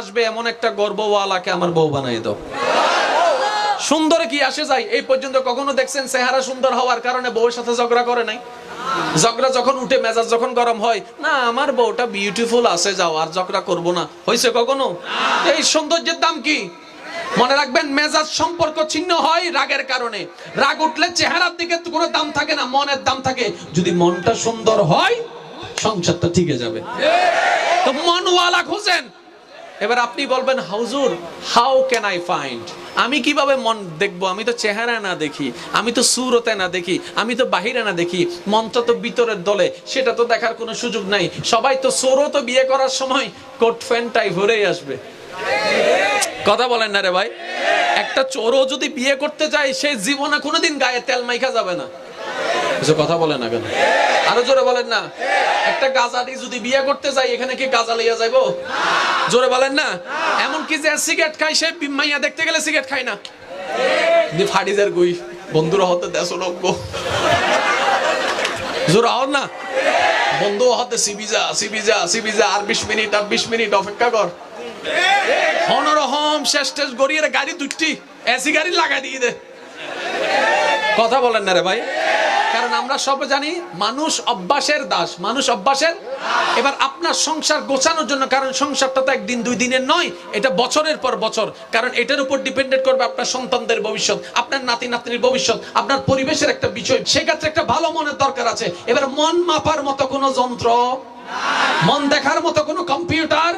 আসবে এমন একটা গর্বওয়ালাকে আমার বউ বানাই দাও। সুন্দরে কি আসে যায়? এই পর্যন্ত কখনো দেখছেন চেহারা সুন্দর হওয়ার কারণে বউয়ের সাথে ঝগড়া করে নাই? ঝগড়া যখন উঠে, মেজাজ যখন গরম হয়, না, আমার বউটা বিউটিফুল আছে, যাও, আর ঝগড়া করব না। হয়েছে কখনো? এই সৌন্দর্যের দাম কি? মনে রাখবেন, মেজাজ সম্পর্ক ছিন্ন হয় রাগের কারণে। রাগ উঠলে চেহারার দিকে কোনো দাম থাকে না, মনের দাম থাকে। যদি মনটা সুন্দর হয়, সংসারটা ঠিকে যাবে। তো মনওয়ালা খুঁজেন। এবার আপনি বলবেন হাউজুর হাউ ক্যান আই ফাইন্ড আমি কীভাবে মন দেখব? আমি তো চেহারা না দেখি, আমি তো সুরতে না দেখি, আমি তো বাহিরে না দেখি মনটা তো ভিতরের দলে, সেটা তো দেখার কোনো সুযোগ নাই। সবাই তো সোরও তো বিয়ে করার সময় কোট ফ্যানটাই ভরেই আসবে। কথা বলেন না রে ভাই। একটা চোরও যদি বিয়ে করতে যায়, সে জীবনে কোনোদিন গায়ে তেল মাইখা যাবে না। কথা বলেন না কেন? আরও জোরে বলেন না। একটা গাজারি যদি বিয়ে করতে যাই, এখানে কি গাজা লইয়া যাইবো? জোরে বলেন না? এমন কি যে সিগারেট খাই সে মাইয়া দেখতে গেলে সিগারেট খায় না। ফাডিজের গুই। বন্ধুরা হতে দেশ লোক জোরে হও না? বন্ধু হতে সিবিজা সিবিজা সিবিজা, আর বিশ মিনিট, আর বিশ মিনিট অপেক্ষা কর। হনরহম শেষ টেস গড়িয়ে গাড়ি দুটি এসি গাড়ি লাগাই দিয়ে দে। কথা বলেন না রে ভাই। কারণ আমরা সব জানি মানুষ অভ্যাসের দাস, মানুষ অভ্যাসের এবার আপনার সংসার গোছানোর জন্য, কারণ সংসারটা তো একদিন দুই দিনের নয়, এটা বছরের পর বছর। কারণ এটার উপর ডিপেন্ডেন্ট করবে আপনার সন্তানদের ভবিষ্যৎ, আপনার নাতি নাতনির ভবিষ্যৎ, আপনার পরিবেশের একটা বিষয়। সেক্ষেত্রে একটা ভালো মনের দরকার আছে। এবার মন মাপার মতো কোনো যন্ত্র, মন দেখার মতো কোনো কম্পিউটার